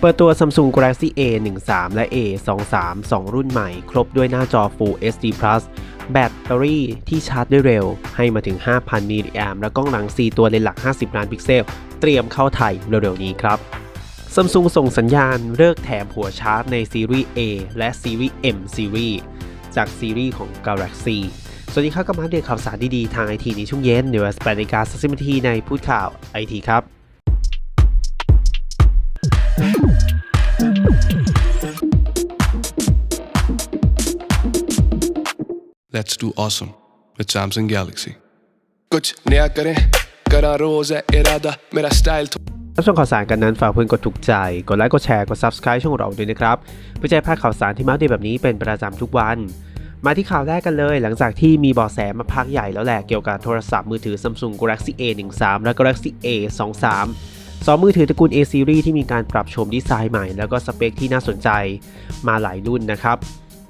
เปิดตัว Samsung Galaxy A 1 3 และ A 2 3 2 รุ่นใหม่ ครบด้วยหน้าจอ Full HD Plus แบตเตอรี่ที่ชาร์จได้เร็ว ให้มาถึง 5,000 มิลลิแอมและกล้องหลัง 4 ตัวเลนส์หลัก 50 ล้านพิกเซล เตรียมเข้าไทยเร็วๆนี้ครับ Samsung ส่งสัญญาณเลิกแถมหัวชาร์จในซีรีส์ A และซีรีส์ M Series จากซีรีส์ของ Galaxy สวัสดีครับกับมาเดตข่าวสารดีๆ ทางไอทีในช่วงเย็นเดี๋ยวสปนาฬิกาสักสิบนาทีในพูดข่าวไอทีครับ Let's do awesome with Samsung Galaxy. कुछ नया करें करा रोज है इरादा मेरा स्टाइल รับชมข่าวสารกันนั้นฝากเพื่อนกดถูกใจ กดไลค์ กดแชร์ กด Subscribe ช่องเราด้วยนะครับ เพื่อจะได้พลาดข่าวสารที่มาอัปเดตแบบนี้เป็นประจำทุกวัน มาที่ข่าวแรกกันเลย หลังจากที่มีเบาะแสมาพักใหญ่แล้วแหละเกี่ยวกับโทรศัพท์มือถือ Samsung Galaxy A 1 3และ Galaxy A 2 3สองมือถือตระกูล A Series ที่มีการปรับโฉมดีไซน์ใหม่ แล้วก็สเปคที่น่าสนใจมาหลายรุ่นนะครับ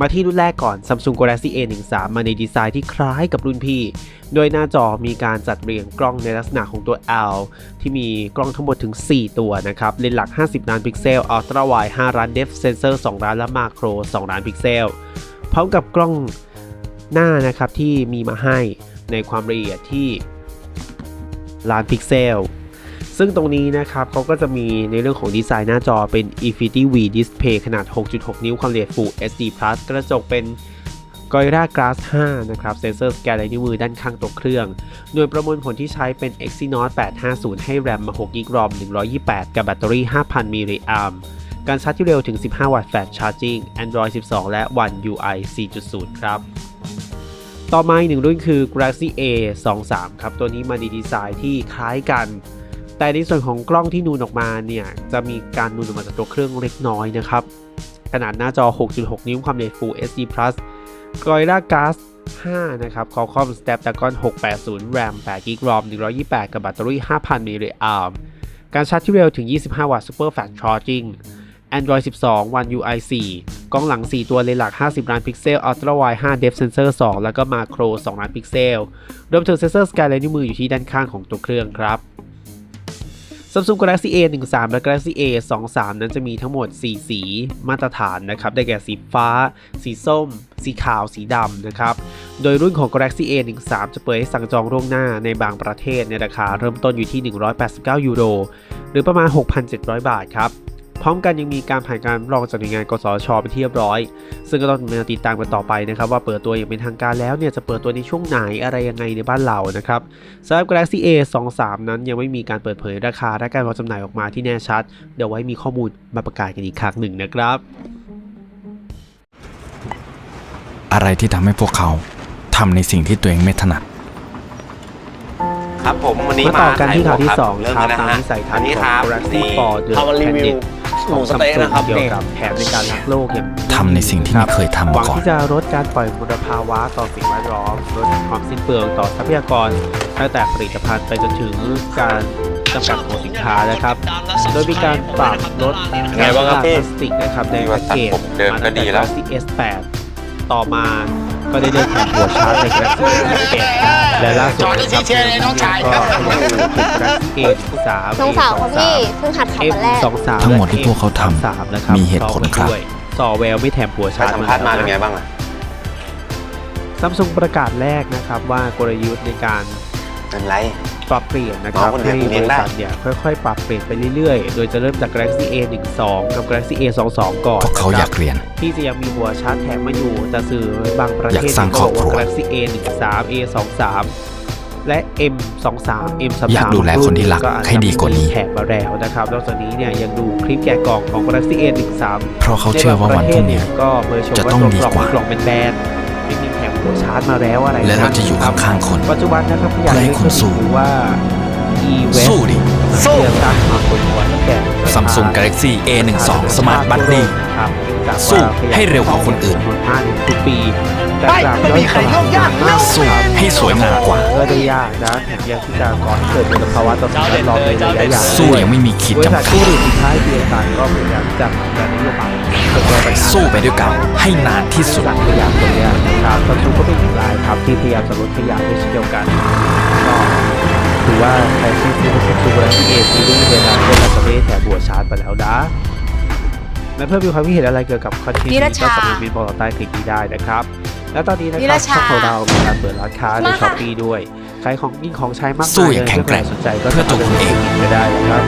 มาที่รุ่นแรกก่อน Samsung Galaxy A 1 3 มาในดีไซน์ที่คล้ายกับรุ่นพี่ โดยหน้าจอมีการจัดเรียงกล้องในลักษณะของตัว L ที่มีกล้องทั้งหมดถึง 4 ตัวนะครับ เลนส์หลัก 50 ล้านพิกเซลอัลตร้าไวด์5ล้านเดฟเซนเซอร์2ล้าน และมาโคร2ล้านพิกเซล พร้อมกับกล้องหน้านะครับที่มีมาให้ในความละเอียดที่ล้านพิกเซล ซึ่งตรงนี้นะครับเขาก็จะมีในเรื่องของดีไซน์หน้าจอเป็น Infinity V Display ขนาด 6.6 นิ้วความละเอียด Full HD Plus กระจกเป็น Gorilla Glass 5 นะครับ เซนเซอร์สแกนลายนิ้วมือด้านข้างตัวเครื่อง หน่วยประมวลผลที่ใช้เป็น Exynos 850 ให้แรมมา6 g b ROM 128 กับแบตเตอรี่ 5,000 มิลลิแอมการชาร์จที่เร็วถึง 15 วัตต์ Fast Charging Android 12 และ One UI 4.0 ครับ ต่อมาอีกหนึ่งรุ่นคือ Galaxy A 2 3ครับ ตัวนี้มาดีดีไซน์ที่คล้ายกัน แต่ในส่วนของกล้องที่นูนออกมาเนี่ยจะมีการนูนออกมาจากตัวเครื่องเล็กน้อยนะครับ ขนาดหน้าจอ 6.6 นิ้วความละเอียด Full HD Plus Gorilla Glass 5 นะครับ Qualcomm Snapdragon 680 RAM 8 g b ROM 128 กับแบตเตอรี่ 5,000มิลลิแอมการชาร์จที่เร็วถึง 25 วัตต์ Super Fast Charging Android 12 One UI 4 กล้องหลัง 4 ตัวเลนส์หลัก 50 ล้านพิกเซล Ultra Wide 5 Depth Sensor 2 แล้วก็ Macro 2 ล้านพิกเซล รวมถึงเซนเซอร์สแกนลายนิ้วมืออยู่ที่ด้านข้างของตัวเครื่องครับ Samsung Galaxy A 1 3และ Galaxy A 2 3นั้นจะมีทั้งหมด 4 สีมาตรฐานนะครับ ได้แก่สีฟ้า สีส้ม สีขาว สีดำนะครับ โดยรุ่นของ Galaxy A 1 3จะเปิดให้สั่งจองล่วงหน้าในบางประเทศในราคาเริ่มต้นอยู่ที่ 189 ยูโร หรือประมาณ 6,700 บาทครับ พร้อมกันยังมีการผ่านการรองจากหน่วยงานกสชเป็นที่เรียบร้อย ซึ่งก็ต้องมาติดตามกันต่อไปนะครับ ว่าเปิดตัวอย่างเป็นทางการแล้วเนี่ยจะเปิดตัวในช่วงไหนอะไรยังไงในบ้านเรานะครับสำหรับ Galaxy A 2 3นั้นยังไม่มีการเปิดเผยราคาและการวางจำหน่ายออกมาที่แน่ชัด เดี๋ยวไว้มีข้อมูลมาประกาศกันอีกครั้งหนึ่งนะครับ อะไรที่ทำให้พวกเขาทำในสิ่งที่ตัวเองไม่ถนัด ครับผมวันนี้มาต่อกันที่ข่าวที่ขยสองเรื่องครับนี้นะตามฮะวิสัยทัศอันน์นี้ขคองรับ Galaxy นี่ for the เอามารีวิว Planet หมูสะเต๊ะนะครับเกี่ยวนี่กับแผนในการรักโลกอย่างทำในสิ่งที่ไม่เคยทำหวัมางก่อน ที่จะลดการปล่อยมลภาวะต่อสิ่งแวดล้อมลดความสิ้นเปลืองต่อทรัพยากรตั้งแต่ผลิตภัณฑ์ไปจนถึงการจำกัดของสินค้านะครับ โดยมีการปรับลดไงบ้างครับพี่พลาสติกนะครับในแพ็กเกจผมเดินก็ดีแล้วมาตั้งต่ Galaxy S8 ต่อมา ก็ได้เลือกแผนหัวชาร์จใน Galaxy S11 และล่าสุดนะครับก็ขยับตัวถึง Galaxy A13 น้องสาวของพี่เพิ่งหัดขับวันแรก A23 ทั้งหมดที่พวกเขาทำสามนะครับมีเหตุผลครับซอแววไม่แถมหัวไปชาร์จสัมภาษณ์มาเป็นไงบ้างอะซัมซุงประกาศแรกนะครับว่ากลยุทธ์ในการเป็นไร ปรับเปลี่ยนนะครับน้องคนเดียวให้เรีบยนริได้ ษัทเนี่ยค่อยๆ ปรับเปลี่ยนไปเรื่อยๆ โดยจะเริ่มจาก Galaxy A12 กับ Galaxy A22 ก่อนพวกเขานะอคยารับกเรียน ที่จะยังมีหัวชาร์จแถมมาอยู่แต่สื่อบางประเทศอยากสร้างก็บอกครอบครัวว่า Galaxy A13 A23 และ M23 M33 อยากดูแลคนที่รักอาจจะให้ดีกว่านี้ แถมมาแล้วนะครับนอกจากนี้เนี่ยยังดูคลิปแกะกล่องของ Galaxy A13 เพราะเขาเชื่อว่าวันพรุ่งนี้ก็เผยโชว์จะว่าต้องตัวดีกล่องกว่า กล่องเป็นแบรนาร์จมาแล้วอะไรและเราจะอยู่ข้างๆคนปัจจุบันนะครับอยากเพื่อให้คุณสู้รู้ว่า e w e s สู้ดิสู้สร้างความปวดหัวตั้งแต่ Samsung Galaxy A12 Smart Buddy ครับจากสู้ว่าขยายให้เร็วกว่าคนอื่นจำวห้าถึงทุกปีแต่กลับย่อยสลายยากมากสู้ให้สวยงามกว่าก็ได้ยากนะแถมยังที่จะก่อให้เกิดมลภาวะต่อสิ่งแวดล้อมในระยะยาวสู้ยังไม่มีขีดบริจำษัทกัดผู้ผลิตสินค้าเดียวกันก็พยายามจะผลักดันนโยบายเพื่อแก้ปัญหาสู้ไปด้วยกันให้นานที่สุดสังขยะตรงเนี้ยนะครับซัมซุงก็เป็นอีกรายครับที่พยายามจะลดขยะด้วยเช่นเดียวกันก็ถือว่าใครที่ซื้อซัมซุงและเอซีรีส์เวลาเวลา ชาร์จไปแล้วนะและเพื่อมีความคิดเห็นอะไรเกี่ยวกับคอนเทนต์นินี้รก็ชาสามารถมีบอกเราใต้คลิปนี้ได้นะครับ แล้วตอนนี้นะนิครรับชาช่องของเรามีการเปิดร้านค้าในมาค่ะช้อปปีด้วยขายของกินของใช้มากสู้มายอย่างเลยแข็งแกร่งถ้าใคสนใจก็เพื่อตัวคุณเองก็ได้นะครับ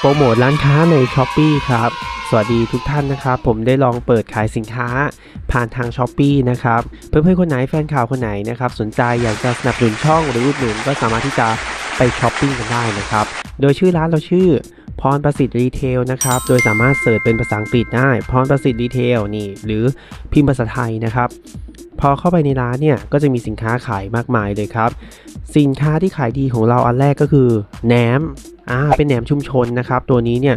โปรโมทร้านค้าในช้อปปีครับสวัสดีทุกท่านนะครับ ผมได้ลองเปิดขายสินค้าผ่านทางช้อปปีนะครับ เพื่อนๆคนไหนแฟนข่าวคนไหนนะครับ สนใจอยากจะสนับสนุนช่องหรืออุดหนุนก็สามารถที่จะไปช้อปปิ้งกันได้นะครับ โดยชื่อร้านเราชื่อ พรประสิทธิ์รีเทลนะครับ โดยสามารถเสิร์ชเป็นภาษาอังกฤษได้ พรประสิทธิ์รีเทลนี่ หรือพิมพ์ภาษาไทยนะครับ พอเข้าไปในร้านเนี่ย ก็จะมีสินค้าขายมากมายเลยครับ สินค้าที่ขายดีของเราอันแรกก็คือแหนม อ่า เป็นแหนมชุมชนนะครับ ตัวนี้เนี่ย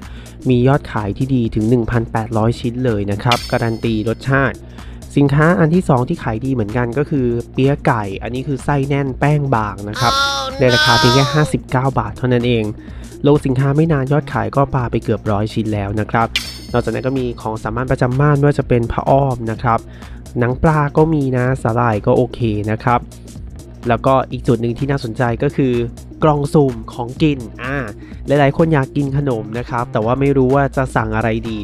มียอดขายที่ดีถึง 1,800 ชิ้นเลยนะครับ การันตีรสชาติสินค้าอันที่ 2 ที่ขายดีเหมือนกันก็คือเปี๊ยะไก่ อันนี้คือไส้แน่นแป้งบางนะครับ ในราคาเพียงแค่ 59 บาทเท่านั้นเอง ลงสินค้าไม่นานยอดขายก็ปาไปเกือบร้อยชิ้นแล้วนะครับ นอกจากนั้นก็มีของสามัญประจำบ้านไม่ว่าจะเป็นผ้าอ้อมนะครับ หนังปลาก็มีนะสาหร่ายก็โอเคนะครับ แล้วก็อีกจุดหนึ่งที่น่าสนใจก็คือกล่องสุ่มของกิน อ่า หลายๆ คนอยากกินขนมนะครับ แต่ว่าไม่รู้ว่าจะสั่งอะไรดี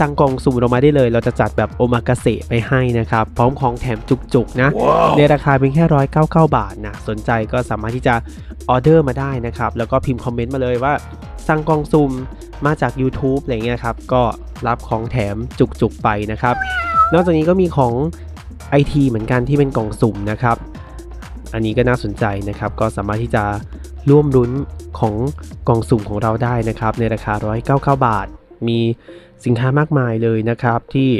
สั่งกล่องสุ่มเรามาได้เลย เราจะจัดแบบโอมากาเสะไปให้นะครับ พร้อมของแถมจุกๆนะในราคาเพียงแค่199บาทนะ สนใจก็สามารถที่จะออเดอร์มาได้นะครับ แล้วก็พิมพ์คอมเมนต์มาเลยว่าสั่งกล่องซุ่มมาจาก YouTube อะไรเงี้ยครับ ก็รับของแถมจุกๆไปนะครับ นอกจากนี้ก็มีของ IT เหมือนกันที่เป็นกล่องสุ่มนะครับ อันนี้ก็น่าสนใจนะครับ ก็สามารถที่จะร่วมรุ้นของกล่องสุ่มของเราได้นะครับ ในราคา 199 บาท มี สินค้ามากมายเลยนะครับ ที่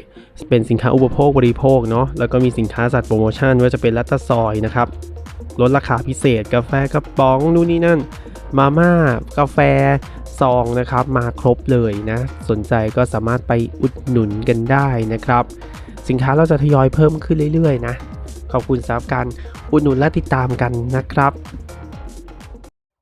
เป็นสินค้าอุปโภคบริโภคเนาะแล้วก็มีสินค้าจัดโปรโมชั่นว่าจะเป็นลัตตาซอยนะครับลดราคาพิเศษ กาแฟกระป๋องนู่นนี่นั่น มาม่า กาแฟซองนะครับ มาครบเลยนะ สนใจก็สามารถไปอุดหนุนกันได้นะครับ สินค้าเราจะทยอยเพิ่มขึ้นเรื่อยๆนะ ขอบคุณสำหรับการอุดหนุนและติดตามกันนะครับ